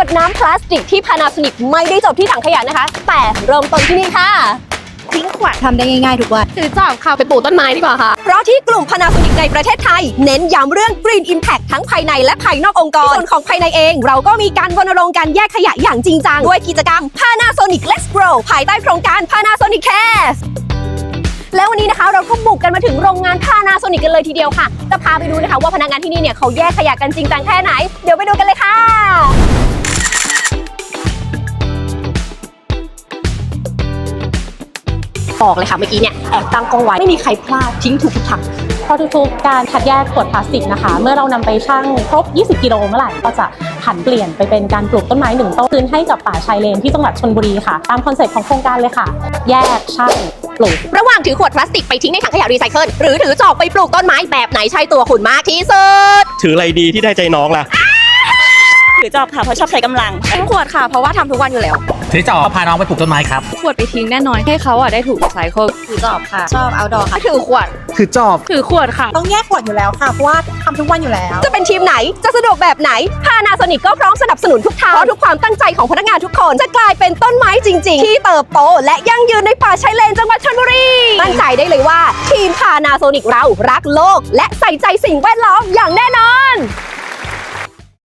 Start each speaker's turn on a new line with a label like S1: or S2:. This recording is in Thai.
S1: วดน้ำพลาสติกที่ Panasonic ไม่ได้จบที่ถังขยะนะคะ แต่เริ่มต้นที่นี่ค่ะ
S2: ทิ้งขวดทำได้ง่ายๆทุกวัน
S1: ถือจอบค่ะไปปลูกต้นไม้ดีกว่าค่ะ เพราะที่กลุ่ม Panasonic ในประเทศไทย เน้นย้ำเรื่อง Green Impact ทั้งภายในและภายนอกองค์กรส่วนของภายในเอง เราก็มีการรณรงค์การแยกขยะอย่างจริงจังด้วยกิจกรรม Panasonic Let's Grow ภายใต้โครงการ Panasonic Cares แล้ววันนี้นะคะเราก็บุกกันมาถึงโรงงาน Panasonic กันเลยทีเดียวค่ะ จะพาไปดูนะคะว่าพนักงานที่นี่เนี่ยเขาแยกขยะกันจริงจังแค่ไหน เดี๋ยวไปดูกันเลยค่ะ บอกเลยค่ะเมื่อกี้เนี่ยแอบตั้งกล้องไว้ไม่มีใครพลาดทิ้งถูกทุกถัง
S3: เพราะทุกๆการคัดแยกขวดพลาสติกนะคะ เมื่อเรานำไปชั่งครบ 20 กิโลเมื่อไหร่ก็จะผันเปลี่ยนไปเป็นการปลูกต้นไม้หนึ่งต้นคืนให้กับป่าชายเลนที่จังหวัดชนบุรีค่ะ ตามคอนเซ็ปต์ของโครงการเลยค่ะ แยกชั่งปลูก
S1: ระหว่างถือขวดพลาสติกไปทิ้งในถังขยะรีไซเคิลหรือถือจอบไปปลูกต้นไม้แบบไหนใช่ตัวคุณมากที่สุด
S4: ถืออะไรดีที่ได้ใจน้องล่ะ
S2: ถือจอบค่ะเพราะชอบใช้กำลัง
S1: ทิ้งขวดค่ะเพราะว่าทำทุกวันอยู่แล้ว
S5: ถือจอบพาน้องไปปลูกต้นไม้ครับ
S6: ขวดไปทิ้งแน่นอนให้เขาอะได้ถูกไซเคิล
S2: ถือจอบค่ะ ชอบ outdoor ค่ะ
S1: ถือขวด
S5: ถือจอบ
S6: ถือขวดค่ะ
S7: ต้องแยกขวดอยู่แล้วค่ะ เพราะว่าทำทุกวันอยู่แล้ว
S1: จะเป็นทีมไหน จะสะดวกแบบไหน Panasonic ก็พร้อมสนับสนุนทุกทาง เพราะทุกความตั้งใจของพนักงานทุกคน จะกลายเป็นต้นไม้จริง ๆ ที่เติบโต และยั่งยืนในป่าชายเลนจังหวัดชลบุรี มั่นใจได้เลยว่า ทีม Panasonic เรารักโลก และใส่ใจสิ่งแวดล้อมอย่างแน่นอน